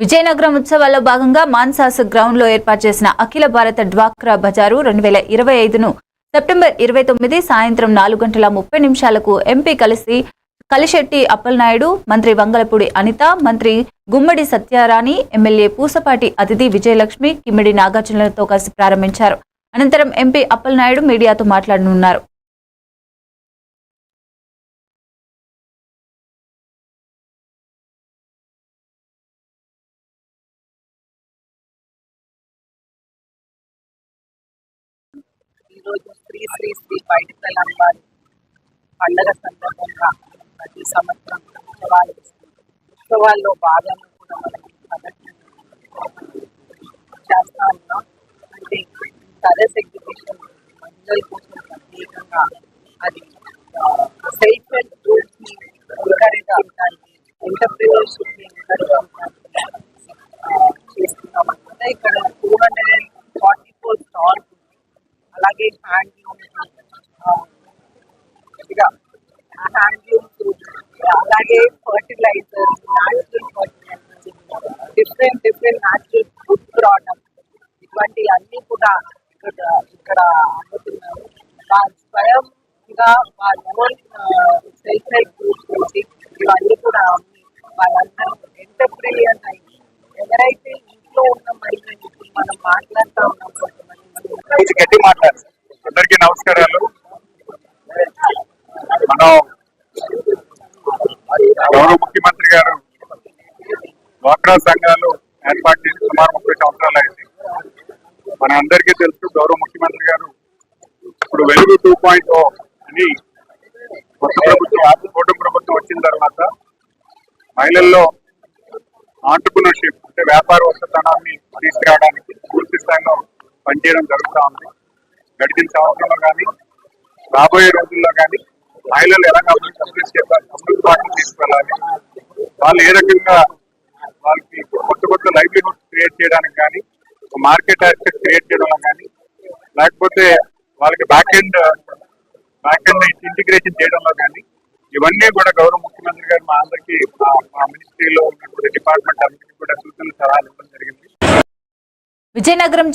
విజయనగరం ఉత్సవాల్లో భాగంగా మాన్సాస్ గ్రౌండ్లో ఏర్పాటు చేసిన అఖిల భారత డ్వాక్రా బజారు రెండు వేల ఇరవై ఐదును సెప్టెంబర్ ఇరవై తొమ్మిది సాయంత్రం నాలుగు గంటల ముప్పై నిమిషాలకు ఎంపీ కలిసి కలిశెట్టి అప్పలనాయుడు మంత్రి వంగలపూడి అనిత మంత్రి గుమ్మడి సత్యారాణి ఎమ్మెల్యే పూసపాటి అతిథి విజయలక్ష్మి కిమ్మిడి నాగార్జునలతో కలిసి ప్రారంభించారు. అనంతరం ఎంపీ అప్పలనాయుడు మీడియాతో మాట్లాడనున్నారు. ఈరోజు శ్రీ శ్రీ శ్రీ పైడితల అమ్మవారి పండగ సందర్భంగా ప్రతి సంవత్సరం ఉత్సవాలు ఉత్సవాల్లో భాగంగా కూడా మనం చేస్తా ఉన్నాం. అంటే సరస్ ఎగ్జిబిషన్ మహిళల కోసం ప్రత్యేకంగా అది సెల్ఫ్ హెల్ప్ గ్రూప్స్ని ఎంకరేజ్ చేయడానికి ఎంటర్ప్రినర్షిప్ని ఎంకరేజ్ చేయడానికి హ్యాండ్ హ్యాండ్లూమ్ ఇక హ్యాండ్లూమ్స్ అలాగే fertiliser natural fertiliser different different natural food products ఇటువంటి అన్ని కూడా ఇక్కడ ఇక్కడ అమ్ముతున్నారు వాళ్ళ స్వయంగా వాళ్ళ ఓన్ సెల్ఫ్ హెల్ప్ గ్రూప్స్ నుంచి ఇవన్నీ కూడా అమ్మి వాళ్ళందరూ ఎంటర్ప్రీనియర్స్ అయ్యి ఎవరైతే ఇంట్లో ఉన్న మహిళలు ఇప్పుడు మనం మాట్లాడుతూ ఉన్నాం కొంతమంది గట్టి అందరికీ నమస్కారాలు మనం గౌరవ ముఖ్యమంత్రి గారు డ్వాక్రా సంఘాలు ఏర్పాటు చేసి సుమారు ముప్పై సంవత్సరాలు అయింది. మన అందరికీ తెలుసు గౌరవ ముఖ్యమంత్రి గారు ఇప్పుడు వెలుగు టూ పాయింట్ ఓ అని కొత్త ప్రభుత్వం కూటమి ప్రభుత్వం వచ్చిన తర్వాత మహిళల్లో ఆంటర్ప్రినర్షిప్ అంటే వ్యాపార వసతనాన్ని తీసుకురావడానికి పూర్తి స్థాయిలో పనిచేయడం జరుగుతూ ఉంది. గడిచిన సంవత్సరంలో కానీ రాబోయే రోజుల్లో కానీ మహిళలు ఎలా అభివృద్ధి కంప్లీట్ చేయాలి అభివృద్ధి తీసుకెళ్ళాలి. వాళ్ళు ఏ రకంగా వాళ్ళకి కొత్త కొత్త లైవ్లీహుడ్ క్రియేట్ చేయడానికి కానీ మార్కెట్ యాక్సెస్ క్రియేట్ చేయడం కానీ లేకపోతే వాళ్ళకి back end back end integration చేయడంలో కానీ ఇవన్నీ కూడా గౌరవ ముఖ్యమంత్రి గారు మా అందరికి మా- మా మినిస్ట్రీలో ఉన్నటువంటి డిపార్ట్మెంట్ అందరికీ కూడా సూచనలు సలహాలు ఇవ్వడం జరిగింది. విజయనగరం